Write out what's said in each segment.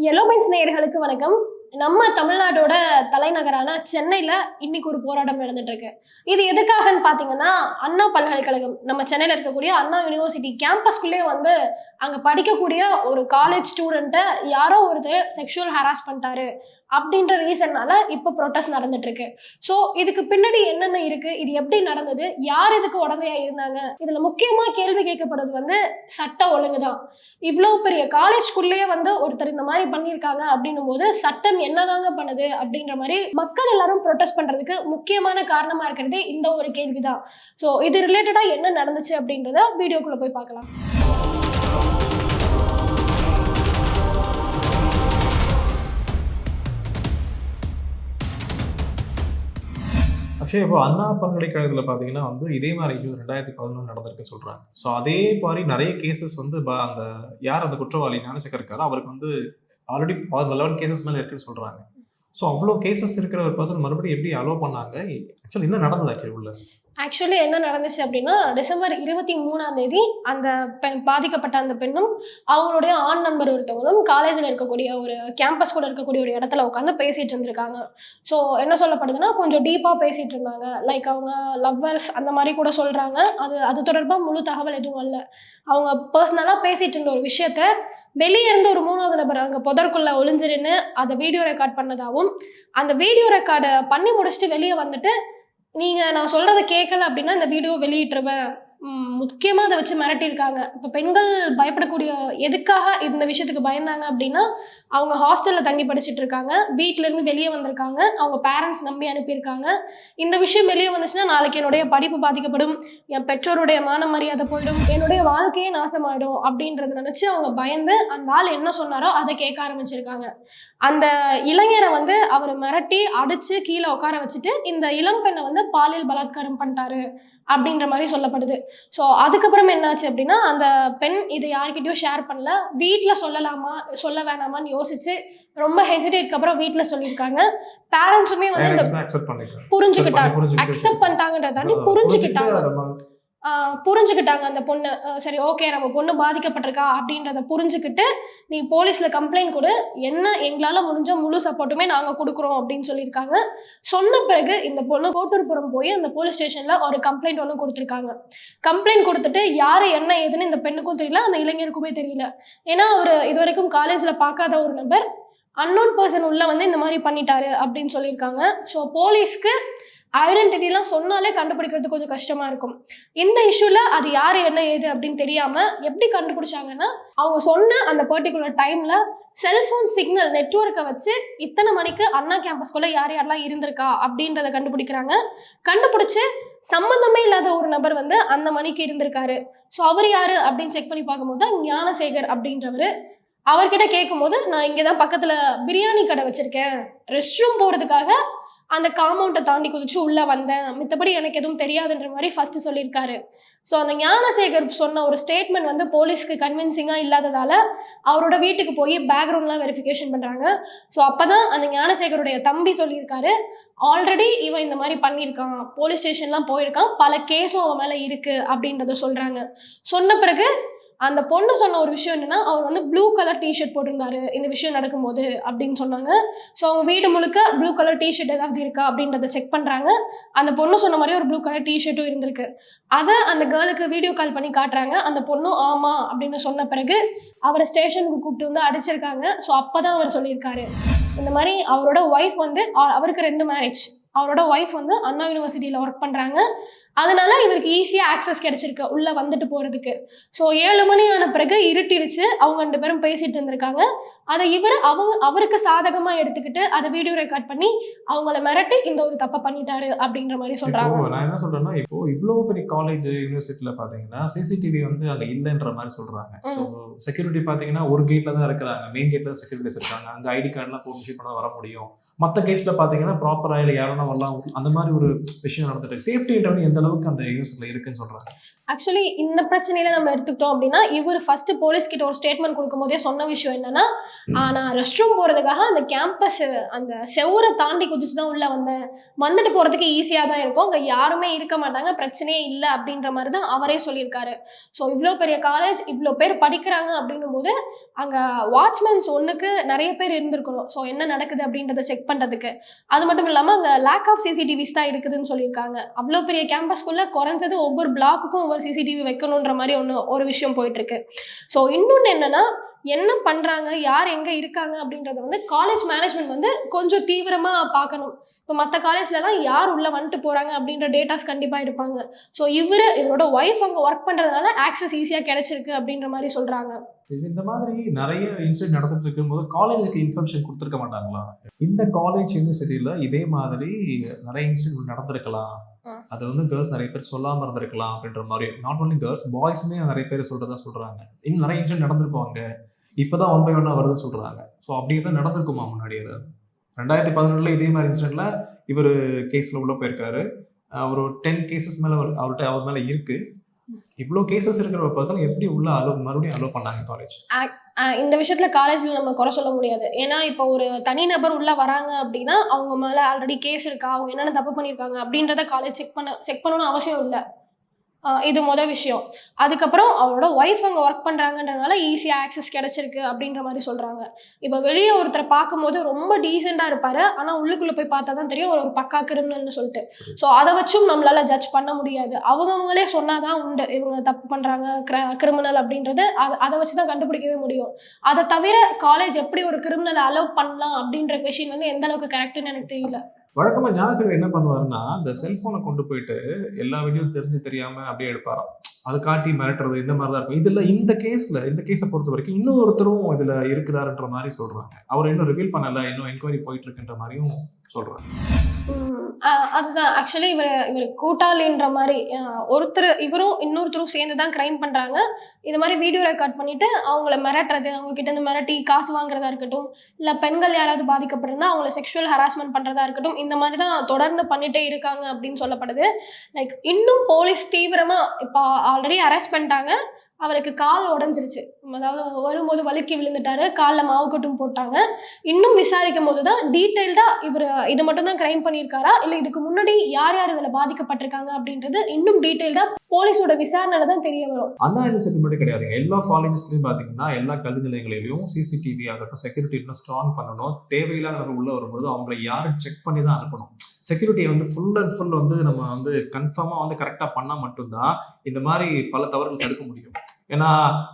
எலோபைன்ஸ் நேயர்களுக்கு வணக்கம். நம்ம தமிழ்நாட்டோட தலைநகரான சென்னையில இன்னைக்கு ஒரு போராட்டம் நடந்துட்டு இருக்கு இது எதுக்காகன்னு பாத்தீங்கன்னா அண்ணா பல்கலைக்கழகம். நம்ம சென்னையில இருக்கக்கூடிய அண்ணா யூனிவர்சிட்டி கேம்பஸ்குள்ளேயே வந்து அங்க படிக்கக்கூடிய ஒரு காலேஜ் ஸ்டூடெண்ட்டை யாரோ ஒருத்தர் செக்ஷுவல் ஹராஸ் பண்ணிட்டாரு அப்படின்ற ரீசன்னால இப்போ ப்ரொட்டஸ்ட் நடந்துட்டு இருக்கு ஸோ இதுக்கு பின்னாடி என்னென்ன இருக்கு? இது எப்படி நடந்தது? யார் இதுக்கு உடந்தையா இருந்தாங்க? இதுல முக்கியமா கேள்வி கேட்கப்படுறது வந்து சட்ட ஒழுங்கு தான் இவ்வளோ பெரிய காலேஜ்குள்ளேயே வந்து ஒருத்தர் இந்த மாதிரி பண்ணியிருக்காங்க அப்படின்னும் போது சட்டம் என்னதாங்க பண்ணுது அப்படின்ற மாதிரி மக்கள் எல்லாரும் ப்ரொட்டஸ்ட் பண்றதுக்கு முக்கியமான காரணமா இருக்கிறது இந்த ஒரு கேள்விதான். ஸோ இது ரிலேட்டடா என்ன நடந்துச்சு அப்படின்றத வீடியோக்குள்ள போய் பார்க்கலாம். அக்ஷய் இப்போ அண்ணா பல்கலைக்கழகத்தில் பார்த்தீங்கன்னா வந்து இதே மாதிரி இஷ்யூ ரெண்டாயிரத்தி பதினொன்று நடந்திருக்கு சொல்கிறாங்க ஸோ அதே மாதிரி நிறைய கேசஸ் வந்து ப- அந்த யார் அந்த குற்றவாளி? ஞானசேகர் இருக்காரோ. அவருக்கு வந்து ஆல்ரெடி லெவன் கேசஸ் மேலே இருக்குன்னு சொல்கிறாங்க ஸோ அவ்வளோ கேசஸ் இருக்கிற ஒரு பர்சன் மறுபடியும் எப்படி அலோவ் பண்ணாங்க? ஆக்சுவலி என்ன நடந்தது ஆக்சுவலி உள்ள? ஆக்சுவலி என்ன நடந்துச்சு அப்படின்னா டிசம்பர் இருபத்தி மூணாம் தேதி அந்த பெண் பாதிக்கப்பட்ட அந்த பெண்ணும் அவங்களுடைய ஆண் நண்பர் ஒருத்தவங்களும் காலேஜில் இருக்கக்கூடிய ஒரு கேம்பஸ் கூட இருக்கக்கூடிய ஒரு இடத்துல உட்காந்து பேசிட்டு இருந்திருக்காங்க. ஸோ என்ன சொல்லப்படுதுன்னா கொஞ்சம் டீப்பாக பேசிட்டு இருந்தாங்க. லைக் அவங்க லவ்வர்ஸ் அந்த மாதிரி கூட சொல்கிறாங்க அது அது தொடர்பாக முழு தகவல் எதுவும் இல்லை. அவங்க பர்சனலாக பேசிட்டு இருந்த ஒரு விஷயத்த வெளியே இருந்து ஒரு மூணாவது நபர் அங்கே புதற்குள்ள ஒளிஞ்சிருன்னு அதை வீடியோ ரெக்கார்ட் பண்ணதாகவும் அந்த வீடியோ ரெக்கார்டை பண்ணி முடிச்சுட்டு வெளியே வந்துட்டு நீங்கள் நான் சொல்கிறத கேட்கல அப்படின்னா இந்த வீடியோ வெளியிட்டுருவேன். முக்கியமாக முக்கியமா அதை வச்சு மிரட்டியிருக்காங்க. இப்போ பெண்கள் பயப்படக்கூடிய எதுக்காக இந்த விஷயத்துக்கு பயந்தாங்க அப்படின்னா அவங்க ஹாஸ்டல்ல தங்கி படிச்சுட்டு இருக்காங்க வீட்ல இருந்து வெளியே வந்திருக்காங்க. அவங்க பேரண்ட்ஸ் நம்பி அனுப்பியிருக்காங்க. இந்த விஷயம் வெளியே வந்துச்சுன்னா நாளைக்கு என்னுடைய படிப்பு பாதிக்கப்படும். என் பெற்றோருடைய மான மரியாதை போயிடும். என்னுடைய வாழ்க்கையே நாசமாயிடும் அப்படின்றத நினைச்சு அவங்க பயந்து அந்த ஆள் என்ன சொன்னாரோ அதை கேட்க ஆரம்பிச்சிருக்காங்க. அந்த இளைஞரை வந்து அவர் மிரட்டி அடிச்சு கீழே உட்கார வச்சுட்டு இந்த இளம் பெண்ணை வந்து பாலியல் பலாத்காரம் பண்ணிட்டாரு அப்படின்ற மாதிரி சொல்லப்படுது. ஸோ அதுக்கப்புறம் என்னாச்சு அப்படின்னா அந்த பெண் இதை யார்கிட்டயும் ஷேர் பண்ணல. வீட்டில் சொல்லலாமா சொல்ல வேணாமான்னு யோசிச்சு ரொம்ப ஹெசிடேட்க்கு அப்புறம் வீட்டில் சொல்லியிருக்காங்க. பேரண்ட்ஸுமே வந்து இந்த புரிஞ்சுக்கிட்டாங்க. அக்செப்ட் பண்ணிட்டாங்கன்றத தாண்டி புரிஞ்சுக்கிட்டாங்க. புரிஞ்சுக்கிட்டாங்க அந்த பொண்ணு. சரி ஓகே நம்ம பொண்ணு பாதிக்கப்பட்டிருக்கா அப்படின்றத புரிஞ்சுக்கிட்டு நீ போலீஸில் கம்ப்ளைண்ட் கொடு. என்ன எங்களால் முடிஞ்ச முழு சப்போர்ட்டுமே நாங்கள் கொடுக்குறோம் அப்படின்னு சொல்லியிருக்காங்க. சொன்ன பிறகு இந்த பொண்ணு கோட்டூர்புரம் போய் அந்த போலீஸ் ஸ்டேஷனில் ஒரு கம்ப்ளைண்ட் ஒன்று கொடுத்துருக்காங்க. கம்ப்ளைண்ட் கொடுத்துட்டு யார் என்ன ஏதுன்னு இந்த பெண்ணுக்கும் தெரியல அந்த இளைஞருக்குமே தெரியல. ஏன்னா அவர் இது வரைக்கும் காலேஜில் பார்க்காத ஒரு நபர். அன்னோன் பர்சன் உள்ள வந்து இந்த மாதிரி பண்ணிட்டாரு அப்படின்னு சொல்லியிருக்காங்க. ஸோ போலீஸ்க்கு ஐடென்டிட்டிலாம் சொன்னாலே கண்டுபிடிக்கிறது கொஞ்சம் கஷ்டமா இருக்கும். இந்த இஷ்யூல அது யார் என்ன ஏது அப்படின்னு தெரியாம எப்படி கண்டுபிடிச்சாங்கன்னா அவங்க சொன்ன அந்த பர்டிகுலர் டைம்ல செல்போன் சிக்னல் நெட்வொர்க்கை வச்சு இத்தனை மணிக்கு அண்ணா கேம்பஸ்குள்ள யார் யாரெல்லாம் இருந்திருக்கா அப்படின்றத கண்டுபிடிக்கிறாங்க. கண்டுபிடிச்சு சம்மந்தமே இல்லாத ஒரு நபர் வந்து அந்த மணிக்கு இருந்திருக்காரு. ஸோ அவர் யாரு அப்படின்னு செக் பண்ணி பார்க்கும்போது தான் ஞானசேகர் அப்படின்றவர். அவர்கிட்ட கேட்கும்போது நான் இங்கே தான் பக்கத்தில் பிரியாணி கடை வச்சுருக்கேன். ரெஸ்ட் ரூம் போகிறதுக்காக அந்த காம்பவுண்டை தாண்டி குதிச்சு உள்ளே வந்தேன். மித்தபடி எனக்கு எதுவும் தெரியாதுன்ற மாதிரி ஃபர்ஸ்ட் சொல்லியிருக்காரு. ஸோ அந்த ஞானசேகர் சொன்ன ஒரு ஸ்டேட்மெண்ட் வந்து போலீஸ்க்கு கன்வின்சிங்காக இல்லாததால அவரோட வீட்டுக்கு போய் பேக்ரவுண்ட்லாம் வெரிஃபிகேஷன் பண்ணுறாங்க ஸோ அப்போ தான் அந்த ஞானசேகருடைய தம்பி சொல்லியிருக்காரு ஆல்ரெடி இவன் இந்த மாதிரி பண்ணியிருக்கான். போலீஸ் ஸ்டேஷன்லாம் போயிருக்கான். பல கேஸும் அவன் மேலே இருக்குது அப்படின்றத சொல்கிறாங்க சொன்ன பிறகு அந்த பொண்ணு சொன்ன ஒரு விஷயம் என்னன்னா அவர் வந்து ப்ளூ கலர் டிஷர்ட் போட்டிருந்தாரு. இந்த விஷயம் நடக்கும்போது அப்படின்னு சொன்னாங்க. ஸோ அவங்க வீடு முழுக்க ப்ளூ கலர் டிஷர்ட் ஏதாவது இருக்கா அப்படின்றத செக் பண்ணுறாங்க அந்த பொண்ணு சொன்ன மாதிரி ஒரு ப்ளூ கலர் டிஷர்ட்டும் இருந்திருக்கு. அதை அந்த கேர்ளுக்கு வீடியோ கால் பண்ணி காட்டுறாங்க. அந்த பொண்ணும் ஆமாம் அப்படின்னு சொன்ன பிறகு அவரை ஸ்டேஷனுக்கு கூப்பிட்டு வந்து அடிச்சிருக்காங்க. ஸோ அப்போ தான் அவர் சொல்லியிருக்காரு. இந்த மாதிரி அவரோட ஒய்ஃப் வந்து அவருக்கு ரெண்டு மேரேஜ் அவரோட ஒய்ஃப் வந்து அண்ணா யூனிவர்சிட்டியில் ஒர்க் பண்ணுறாங்க அதனால இவருக்கு ஈஸியாக ஆக்சஸ் கிடைச்சிருக்கு உள்ளே வந்துட்டு போகிறதுக்கு ஸோ ஏழு மணி ஆன பிறகு இருட்டிடுச்சு. அவங்க ரெண்டு பேரும் பேசிட்டு இருந்திருக்காங்க. அதை இவர் அவங்க அவருக்கு சாதகமாக எடுத்துக்கிட்டு அதை வீடியோ ரெக்கார்ட் பண்ணி அவங்கள மிரட்டி இந்த ஒரு தப்பை பண்ணிட்டாரு அப்படின்ற மாதிரி சொல்கிறாங்க நான் என்ன சொல்றேன்னா இப்போ இவ்வளோ பெரிய காலேஜ் யூனிவர்சிட்டியில பாத்தீங்கன்னா சிசிடிவி வந்து அங்க இல்லைன்ற மாதிரி சொல்றாங்க. ஸோ செக்யூரிட்டி பாத்தீங்கன்னா ஒரு கேட்ல தான் இருக்கிறாங்க. மெயின் தான் செக்யூரிட்டிஸ் இருக்காங்க அங்க ஐடி கார்டுலாம் போட்டு பண்ண வர முடியும். மற்ற கேஸ்ல பாத்தீங்கன்னா ப்ராப்பரா இல்லை யாரும் வரலாம். அந்த மாதிரி ஒரு விஷயம் நடந்துட்டு இருக்கு. சேஃப்டின்றது எந்த அளவுக்கு அந்த யூஸ்ல இருக்குன்னு சொல்றாங்க ஆக்சுவலி இந்த பிரச்சனையில நம்ம எடுத்துக்கிட்டோம் அப்படின்னா இவர் ஃபர்ஸ்ட் போலீஸ் கிட்ட ஒரு ஸ்டேட்மெண்ட் கொடுக்கும் போதே சொன்ன விஷயம் என்னன்னா நான் ரெஸ்ட் ரூம் போறதுக்காக அந்த கேம்பஸ் அந்த செவுரை தாண்டி குதிச்சு தான் உள்ள வந்தேன். வந்துட்டு போறதுக்கு ஈஸியா தான் இருக்கும். அங்க யாருமே இருக்க மாட்டாங்க. பிரச்சனையே இல்லை. அப்படின்ற மாதிரி தான் அவரே சொல்லியிருக்காரு. ஸோ இவ்வளோ பெரிய காலேஜ் இவ்வளோ பேர் படிக்கிறாங்க அப்படின்னும் போது அங்க வாட்ச்மேன்ஸ் ஒன்றுக்கு நிறைய பேர் இருந்திருக்கணும். ஸோ என்ன நடக்குது அப்படின்றத செக் பண்றதுக்கு. அது மட்டும் இல்லாமல் அங்கே லேக் ஆஃப் சிசிடிவிஸ் தான் இருக்குதுன்னு சொல்லியிருக்காங்க. அவ்வளோ பெரிய கேம்பஸ்க்குள்ளே குறைஞ்சது ஒவ்வொரு பிளாக்குக்கும் ஒவ்வொரு சிசிடிவி வைக்கணுன்ற மாதிரி ஒன்று ஒரு விஷயம் போயிட்டுருக்கு. ஸோ இன்னொன்று என்னன்னா என்ன பண்ணுறாங்க யார் எங்கே இருக்காங்க அப்படின்றத வந்து காலேஜ் மேனேஜ்மெண்ட் வந்து கொஞ்சம் தீவிரமாக பார்க்கணும். இப்போ மற்ற காலேஜ்லலாம் யார் உள்ளே வந்துட்டு போகிறாங்க அப்படின்ற டேட்டாஸ் கண்டிப்பாக எடுப்பாங்க. ஸோ இவரு இவரோட ஒய்ஃப் அங்கே ஒர்க் பண்ணுறதுனால ஆக்சஸ் ஈஸியாக கிடச்சிருக்கு அப்படின்ற மாதிரி சொல்கிறாங்க இந்த மாதிரி நிறைய இன்சிடென்ட் நடந்துட்டு இருக்கும்போது காலேஜுக்கு இன்ஃபர்மேஷன் கொடுத்துருக்க மாட்டாங்களா? இந்த காலேஜ் யூனிவர்சிட்டியில இதே மாதிரி நிறைய இன்சிடென்ட் நடந்திருக்கலாம். அது வந்து கேர்ள்ஸ் நிறைய பேர் சொல்லாம இருந்திருக்கலாம் அப்படின்ற மாதிரி. நாட் only கேர்ள்ஸ் பாய்ஸுமே நிறைய பேர் சொல்றதா சொல்றாங்க. இன்னும் நிறைய இன்சிடென்ட் நடந்திருக்கும் அங்க. இப்பதான் ஒன் பை ஒன்னா வருதுன்னு சொல்றாங்க. ஸோ அப்படியே தான் நடந்திருக்குமா முன்னாடி ஏதாவது ரெண்டாயிரத்தி பதினொன்றுல இதே மாதிரி இன்சிடென்ட்ல இவர் கேஸ்ல உள்ள போயிருக்காரு. அஹ் ஒரு டென் கேசஸ் மேல அவர்- அவர்கிட்ட அவர் மேல இருக்கு. இவ்வளோ கேசஸ் இருக்கிற ஒரு பர்சன் எப்படி உள்ள அலோ மறுபடியும் அலோ பண்ணாங்க காலேஜ் ஆஹ் இந்த விஷயத்துல காலேஜ்ல நம்ம குறை சொல்ல முடியாது. ஏன்னா இப்போ ஒரு தனிநபர் உள்ள வராங்க அப்படின்னா அவங்க மேல ஆல்ரெடி கேஸ் இருக்கா? அவங்க என்னென்ன தப்பு பண்ணியிருக்காங்க அப்படின்றத காலேஜ் செக் பண்ண செக் பண்ணணும்னு அவசியம் இல்லை. இது மொதல் விஷயம். அதுக்கப்புறம் அவரோட ஒய்ஃப் அங்கே ஒர்க் பண்ணுறாங்கன்றனால ஈஸியாக ஆக்சஸ் கிடச்சிருக்கு அப்படின்ற மாதிரி சொல்கிறாங்க இப்போ வெளியே ஒருத்தரை பார்க்கும்போது ரொம்ப டீசெண்டாக இருப்பார். ஆனால் உள்ளுக்குள்ளே போய் பார்த்தா தான் தெரியும் அவர் ஒரு பக்கா கிரிமினல்னு சொல்லிட்டு. ஸோ அதை வச்சும் நம்மளால் ஜட்ஜ் பண்ண முடியாது. அவங்கவுங்களே சொன்னாதான் உண்டு. இவங்க தப்பு பண்ணுறாங்க கிரிமினல் அப்படின்றது. அதை அதை வச்சு தான் கண்டுபிடிக்கவே முடியும். அதை தவிர காலேஜ் எப்படி ஒரு கிரிமினலை அலோவ் பண்ணலாம் அப்படின்ற கொஷின் வந்து எந்த அளவுக்கு கரெக்டுன்னு எனக்கு தெரியல. வழக்கமாக ஞானசேகர் என்ன பண்ணுவாருன்னா இந்த செல்ஃபோனை கொண்டு போயிட்டு எல்லா வீடியோ தெரிஞ்சு தெரியாம அப்படியே எடுப்பாராம். அது காட்டி மிரட்டுறது இந்த மாதிரி தான் இருக்கும். இதுல இந்த கேஸ்ல இந்த கேஸை பொறுத்த வரைக்கும் இன்னொருத்தரும் இதுல இருக்கிறாருன்ற மாதிரி சொல்றாங்க. அவர் இன்னும் ரிவீல் பண்ணல இன்னும் என்கொயரி போயிட்டு இருக்குன்ற மாதிரியும் சொல்றாங்க அதுதான். ஆக்சுவலி இவர் இவர் கூட்டாளின்ற மாதிரி ஒருத்தர் இவரும் இன்னொருத்தரும் சேர்ந்து தான் க்ரைம் பண்ணுறாங்க இது மாதிரி வீடியோ ரெக்கார்ட் பண்ணிட்டு அவங்கள மிரட்டுறது அவங்க கிட்ட இருந்து மிரட்டி காசு வாங்குறதா இருக்கட்டும் இல்லை பெண்கள் யாராவது பாதிக்கப்பட்டிருந்தா அவங்கள செக்ஷுவல் ஹராஸ்மெண்ட் பண்ணுறதா இருக்கட்டும் இந்த மாதிரி தான் தொடர்ந்து பண்ணிட்டே இருக்காங்க அப்படின்னு சொல்லப்படுது. லைக் இன்னும் போலீஸ் தீவிரமாக இப்போ ஆல்ரெடி அரெஸ்ட் பண்ணிட்டாங்க. அவருக்கு கால் உடஞ்சிருச்சு. அதாவது வரும்போது வழுக்கி விழுந்துட்டாரு. காலில் மாவு கட்டும் போட்டாங்க. இன்னும் விசாரிக்கும் போது தான் டீட்டெயில்டாக இவர் இது மட்டும் தான் கிரைம் பண்ணியிருக்காரா? இல்லை இதுக்கு முன்னாடி யார் யார் இதில் பாதிக்கப்பட்டிருக்காங்க அப்படின்றது இன்னும் டீட்டெயில்டாக போலீஸோட விசாரணையில தான் தெரிய வரும். அண்ணா யூனிவர்சிட்டி மட்டும் கிடையாதுங்க. எல்லா காலேஜஸ்லையும் பார்த்தீங்கன்னா எல்லா கல்வி நிலையங்களிலும் சிசிடிவி ஆகட்டும் செக்யூரிட்டி இன்னும் ஸ்ட்ராங் பண்ணணும். தேவையில்லாதவர்கள் உள்ள வரும்போது அவங்களை யாரும் செக் பண்ணி தான் அனுப்பணும். செக்யூரிட்டியை வந்து ஃபுல் அண்ட் ஃபுல் வந்து நம்ம வந்து கன்ஃபார்மாக வந்து கரெக்டாக பண்ணால் மட்டும்தான் இந்த மாதிரி பல தவறுகள் தடுக்க முடியும். ஏன்னா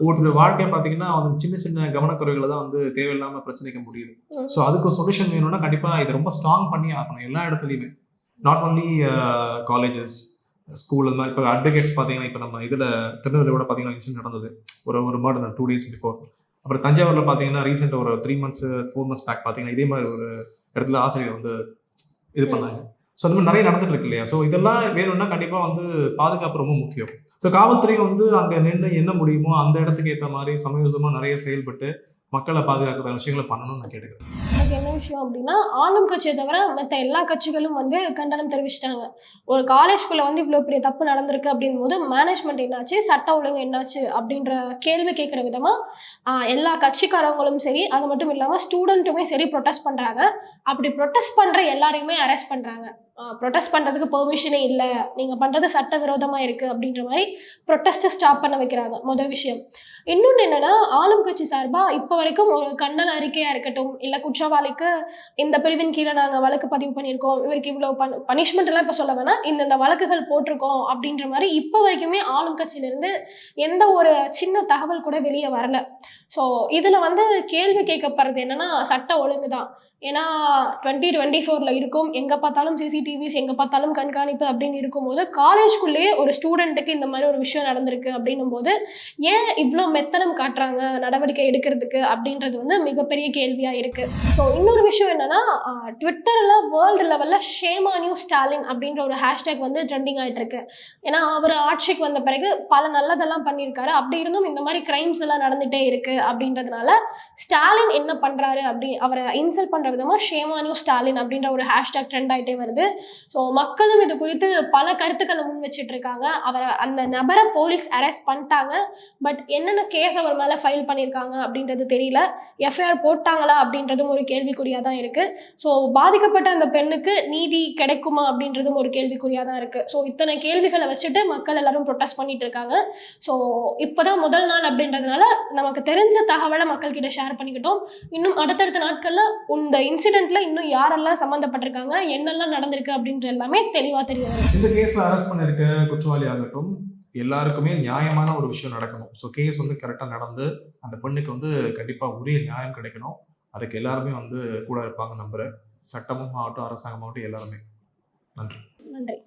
ஒவ்வொருத்தர் வாழ்க்கையை பார்த்தீங்கன்னா வந்து சின்ன சின்ன கவனக்குறைகளை தான் வந்து தேவையில்லாம பிரச்சனைக்க முடியுது. ஸோ அதுக்கு சொல்யூஷன் வேணும்னா கண்டிப்பாக இதை ரொம்ப ஸ்ட்ராங் பண்ணி ஆகணும் எல்லா இடத்துலையுமே. நாட் ஒன்லி காலேஜஸ் ஸ்கூல் அந்த மாதிரி இப்போ அட்வொகேட்ஸ் பார்த்தீங்கன்னா இப்போ நம்ம இதில் திருநெல்வேலியோட பார்த்தீங்கன்னா இன்சிடென்ட் நடந்தது. ஒரு ஒரு மாடல் டூ டேஸ் பிஃபோர் அப்புறம் தஞ்சாவூரில் பார்த்தீங்கன்னா ரீசெண்ட் ஒரு three months four months back பார்த்தீங்கன்னா இதே மாதிரி ஒரு இடத்துல ஆசிரியர் வந்து இது பண்ணாங்க. ஸோ அந்த மாதிரி நிறைய நடந்துட்டு இருக்கு இல்லையா? ஸோ இதெல்லாம் வேணும்னா கண்டிப்பாக வந்து பாதுகாப்பு ரொம்ப முக்கியம். ஸோ காவல்துறை வந்து அங்கே நின்று என்ன முடியுமோ அந்த இடத்துக்கு ஏற்ற மாதிரி சமயோசிதமாக நிறைய செயல்பட்டு மக்களை பாதுகாக்கிற விஷயங்களை பண்ணணும்னு நான் கேட்டுக்கிறேன். எனக்கு என்ன விஷயம் அப்படின்னா ஆளும் கட்சியை தவிர மற்ற எல்லா கட்சிகளும் வந்து கண்டனம் தெரிவிச்சிட்டாங்க. ஒரு காலேஜ்குள்ள வந்து இவ்வளோ பெரிய தப்பு நடந்திருக்கு அப்படின் போது மேனேஜ்மெண்ட் என்னாச்சு? சட்ட ஒழுங்கு என்னாச்சு? அப்படின்ற கேள்வி கேட்குற விதமாக எல்லா கட்சிக்காரங்களும் சரி அது மட்டும் இல்லாமல் ஸ்டூடெண்ட்டுமே சரி ப்ரொட்டஸ்ட் பண்ணுறாங்க அப்படி ப்ரொட்டஸ்ட் பண்ணுற எல்லாரையுமே அரெஸ்ட் பண்ணுறாங்க ப்ரொட்டஸ்ட் பண்ணுறதுக்கு பெர்மிஷனே இல்லை. நீங்கள் பண்ணுறது சட்டவிரோதமாக இருக்குது அப்படின்ற மாதிரி ப்ரொட்டஸ்ட்டை ஸ்டாப் பண்ண வைக்கிறாங்க. முதல் விஷயம். இன்னொன்று என்னென்னா ஆளும் கட்சி சார்பாக இப்போ வரைக்கும் ஒரு கண்டன அறிக்கையாக இருக்கட்டும் இல்லை குற்றவாளிக்கு இந்த பிரிவின் கீழே நாங்கள் வழக்கு பதிவு பண்ணியிருக்கோம் இவருக்கு இவ்வளோ பன் பனிஷ்மெண்ட் எல்லாம் இப்போ சொல்ல இந்த இந்தந்த வழக்குகள் போட்டிருக்கோம் அப்படின்ற மாதிரி இப்போ வரைக்குமே ஆளும் கட்சியிலேருந்து எந்த ஒரு சின்ன தகவல் கூட வெளியே வரல. ஸோ இதில் வந்து கேள்வி கேட்கப்படுறது என்னன்னா சட்ட ஒழுங்கு தான் ஏன்னா டுவெண்ட்டி டுவெண்ட்டி ஃபோரில் இருக்கும். எங்கே பார்த்தாலும் சிசிடிவிஸ் எங்கே பார்த்தாலும் கண்காணிப்பு அப்படின்னு இருக்கும்போது காலேஜ்குள்ளேயே ஒரு ஸ்டூடெண்ட்டுக்கு இந்த மாதிரி ஒரு விஷயம் நடந்திருக்கு அப்படின்னும் போது ஏன் இவ்வளோ மெத்தனம் காட்டுறாங்க நடவடிக்கை எடுக்கிறதுக்கு அப்படின்றது வந்து மிகப்பெரிய கேள்வியாக இருக்குது ஸோ இன்னொரு விஷயம் என்னன்னா ட்விட்டரில் வேர்ல்டு லெவலில் ஷேமா நியூ ஸ்டாலின் அப்படின்ற ஒரு ஹேஷ்டேக் வந்து ட்ரெண்டிங் ஆகிட்டு இருக்கு ஏன்னா அவர் ஆட்சிக்கு வந்த பிறகு பல நல்லதெல்லாம் பண்ணியிருக்காரு. அப்படி இருந்தும் இந்த மாதிரி கிரைம்ஸ் எல்லாம் நடந்துகிட்டே இருக்குது அப்படின்றதுனால ஸ்டாலின் என்ன பண்ணுறாரு அப்படி அவரை இன்சல்ட் பண்ணுற விதமாக ஷேமா ஸ்டாலின் அப்படின்ற ஒரு ஹேஷ்டேக் ட்ரெண்ட் ஆகிட்டே வருது. ஸோ மக்களும் இது குறித்து பல கருத்துக்களை முன் வச்சுட்டு இருக்காங்க. அவரை அந்த நபரை போலீஸ் அரெஸ்ட் பண்ணிட்டாங்க. பட் என்னென்ன கேஸ் அவர் மேலே ஃபைல் பண்ணியிருக்காங்க அப்படின்றது தெரியல. எஃப்ஐஆர் போட்டாங்களா அப்படின்றதும் ஒரு கேள்விக்குறியாக தான் இருக்கு. ஸோ பாதிக்கப்பட்ட அந்த பெண்ணுக்கு நீதி கிடைக்குமா அப்படின்றதும் ஒரு கேள்விக்குறியாக தான் இருக்கு. ஸோ இத்தனை கேள்விகளை வச்சுட்டு மக்கள் எல்லாரும் ப்ரொட்டஸ்ட் பண்ணிட்டு இருக்காங்க. ஸோ இப்போதான் முதல் நாள் அப்படின்றதுனால நமக்கு தெரிஞ்ச தெரிஞ்ச தகவலை மக்கள்கிட்ட ஷேர் பண்ணிக்கிட்டோம். இன்னும் அடுத்தடுத்த நாட்களில் இந்த இன்சிடென்ட்ல இன்னும் யாரெல்லாம் சம்மந்தப்பட்டிருக்காங்க என்னெல்லாம் நடந்திருக்கு அப்படின்ற எல்லாமே தெளிவாக தெரிய வரும். இந்த கேஸில் அரெஸ்ட் பண்ணிருக்க குற்றவாளி ஆகட்டும் எல்லாருக்குமே நியாயமான ஒரு விஷயம் நடக்கணும். ஸோ கேஸ் வந்து கரெக்டாக நடந்து அந்த பெண்ணுக்கு வந்து கண்டிப்பாக உரிய நியாயம் கிடைக்கணும். அதுக்கு எல்லாருமே வந்து கூட இருப்பாங்க நம்புகிறேன் சட்டமும் ஆகட்டும் அரசாங்கம் ஆகட்டும் எல்லாருமே. நன்றி. நன்றி.